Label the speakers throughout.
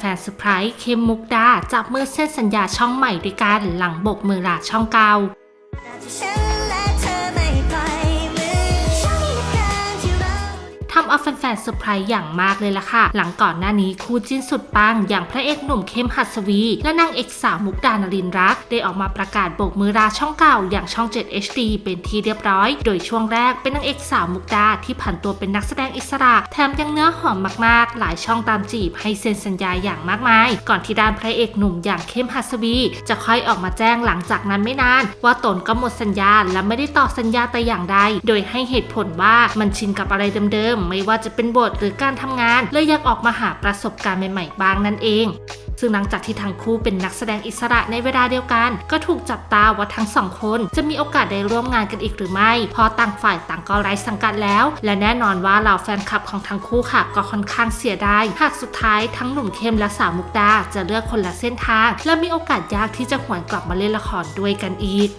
Speaker 1: ฟนๆเซอร์ไพรส์เคมมุกดาจับมือเส้นสัญญาช่องใหม่ด้วยกันหลังบกมือลาช่องเก่า
Speaker 2: ทำ
Speaker 1: เอาแฟนๆเซอร์ไพรส์อย่างมากเลยล่ะค่ะ หลังก่อนหน้านี้คู่จิ้นสุดปัง อย่างพระเอกหนุ่มเข้มหัสวี และนางเอกสาวมุกดานรินรัก ได้ออกมาประกาศโบกมือลาช่องเก่าอย่างช่อง 7 HD เป็นที่เรียบร้อย โดยช่วงแรกเป็นนางเอกสาวมุกดาที่ผันตัวเป็นนักแสดงอิสระ แถมยังเนื้อหอมมากๆ หลายช่องตามจีบให้เซ็นสัญญาอย่างมากมาย ก่อนที่ด้านพระเอกหนุ่มอย่างเข้มหัสวี จะค่อยออกมาแจ้งหลังจากนั้นไม่นาน ว่าตนก็หมดสัญญาและไม่ได้ต่อสัญญาแต่อย่างใด โดยให้เหตุผลว่ามันชินกับอะไรเดิมๆไม่ว่าจะเป็นบทหรือการทำงาน เลยอยากออกมาหาประสบการณ์ใหม่ๆบ้างนั่นเอง ซึ่งหลังจากที่ทั้งคู่เป็นนักแสดงอิสระในเวลาเดียวกัน ก็ถูกจับตาว่าทั้งสองคน จะมีโอกาสได้ร่วมงานกันอีกหรือไม่พราะต่างฝ่ายต่างก็ไร้สังกัดแล้ว และแน่นอนว่าเหล่าแฟนคลับของทั้งคู่ค่ะ ก็ค่อนข้างเสียดายหากสุดท้ายทั้งหนุ่มเข้มและสาวมุกดาจะเลือกคนละเส้นทาง และมีโอกาสยากที่จะหวนกลับมาเล่นละครด้วยกันอีก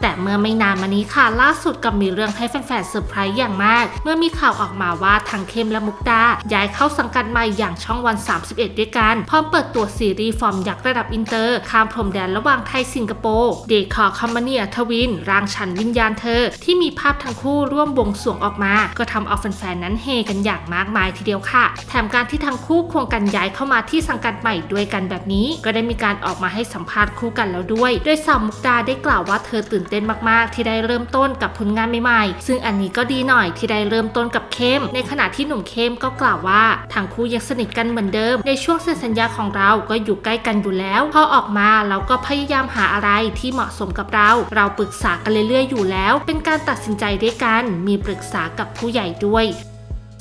Speaker 1: แต่เมื่อไม่นานมานี้ค่ะล่าสุดกับมีเรื่องให้แฟนๆเซอร์ไพรส์อย่างมาก เมื่อมีข่าวออกมาว่าทางเข้มและมุกดาย้ายเข้าสังกัดใหม่อย่างช่องวัน 31 ด้วยกัน พร้อมเปิดตัวซีรีส์ฟอร์มยักษ์ระดับอินเตอร์ ข้ามพรมแดนระหว่างไทยสิงคโปร์เดคอร์คัมมาเนียทวิน ร่างฉันวิญญาณเธอ ที่มีภาพทั้งคู่ร่วมบวงสรวงออกมา ก็ทำเอาแฟนๆนั้นเฮกันอย่างมากมายทีเดียวค่ะ แถมการที่ทั้งคู่ควงกันย้ายเข้ามาที่สังกัดใหม่ด้วยกันแบบนี้ ก็ได้มีการออกมาให้สัมภาษณ์คู่กันแล้วด้วยโดยสาวมุกดาได้กล่าวว่าเธอตื่นเต้นมากๆ ที่ได้เริ่มต้นกับผลงานใหม่ๆ ซึ่งอันนี้ก็ดีหน่อยที่ได้เริ่มต้นกับเข้ม ในขณะที่หนุ่มเข้มก็กล่าวว่าทั้งคู่ยังสนิทกันเหมือนเดิม ในช่วงเซ็นสัญญาของเราก็อยู่ใกล้กันอยู่แล้วพอออกมาเราก็พยายามหาอะไรที่เหมาะสมกับเรา เราปรึกษากันเรื่อยๆอยู่แล้ว เป็นการตัดสินใจด้วยกัน มีปรึกษากับผู้ใหญ่ด้วย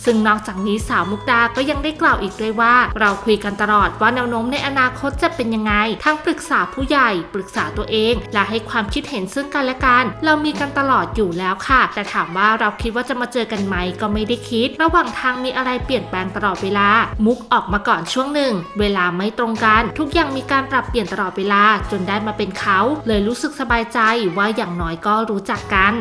Speaker 1: ซึ่งนอกจากนี้สาวมุกดาก็ยังได้กล่าวอีกด้วยว่า เราคุยกันตลอดว่าแนวโน้มในอนาคตจะเป็นยังไง ทั้งปรึกษาผู้ใหญ่ ปรึกษาตัวเอง และให้ความคิดเห็นซึ่งกันและกัน เรามีกันตลอดอยู่แล้วค่ะ แต่ถามว่าเราคิดว่าจะมาเจอกันไหมก็ไม่ได้คิด ระหว่างทางมีอะไรเปลี่ยนแปลงตลอดเวลา มุกออกมาก่อนช่วงหนึ่ง เวลาไม่ตรงกัน ทุกอย่างมีการปรับเปลี่ยนตลอดเวลาจนได้มาเป็นเขา เลยรู้สึกสบายใจว่าอย่างน้อยก็รู้จักกัน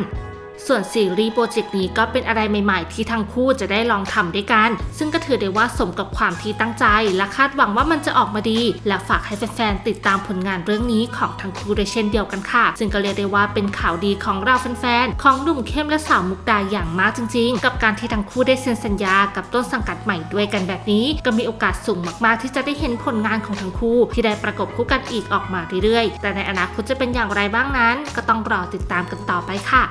Speaker 1: ส่วนซีรีส์โปรเจกต์นี้ก็เป็นอะไรใหม่ๆ ที่ทั้งคู่จะได้ลองทำด้วยกัน ซึ่งก็ถือได้ว่าสมกับความที่ตั้งใจ และคาดหวังว่ามันจะออกมาดี และฝากให้แฟนๆติดตามผลงานเรื่องนี้ของทั้งคู่ด้วยเช่นเดียวกันค่ะ ซึ่งก็เรียกได้ว่าเป็นข่าวดีของเราแฟนๆของหนุ่มเข้มและสาวมุกดาอย่างมากจริง ๆ กับการที่ทั้งคู่ได้เซ็นสัญญากับต้นสังกัดใหม่ด้วยกันแบบนี้ ก็มีโอกาสสูงมากๆ ที่จะได้เห็นผลงานของทั้งคู่ ที่ได้ประกบคู่กันอีกออกมาเรื่อยๆ แต่ในอนาคตจะเป็นอย่างไรบ้างนั้น ก็ต้องรอติดตามกันต่อไปค่ะ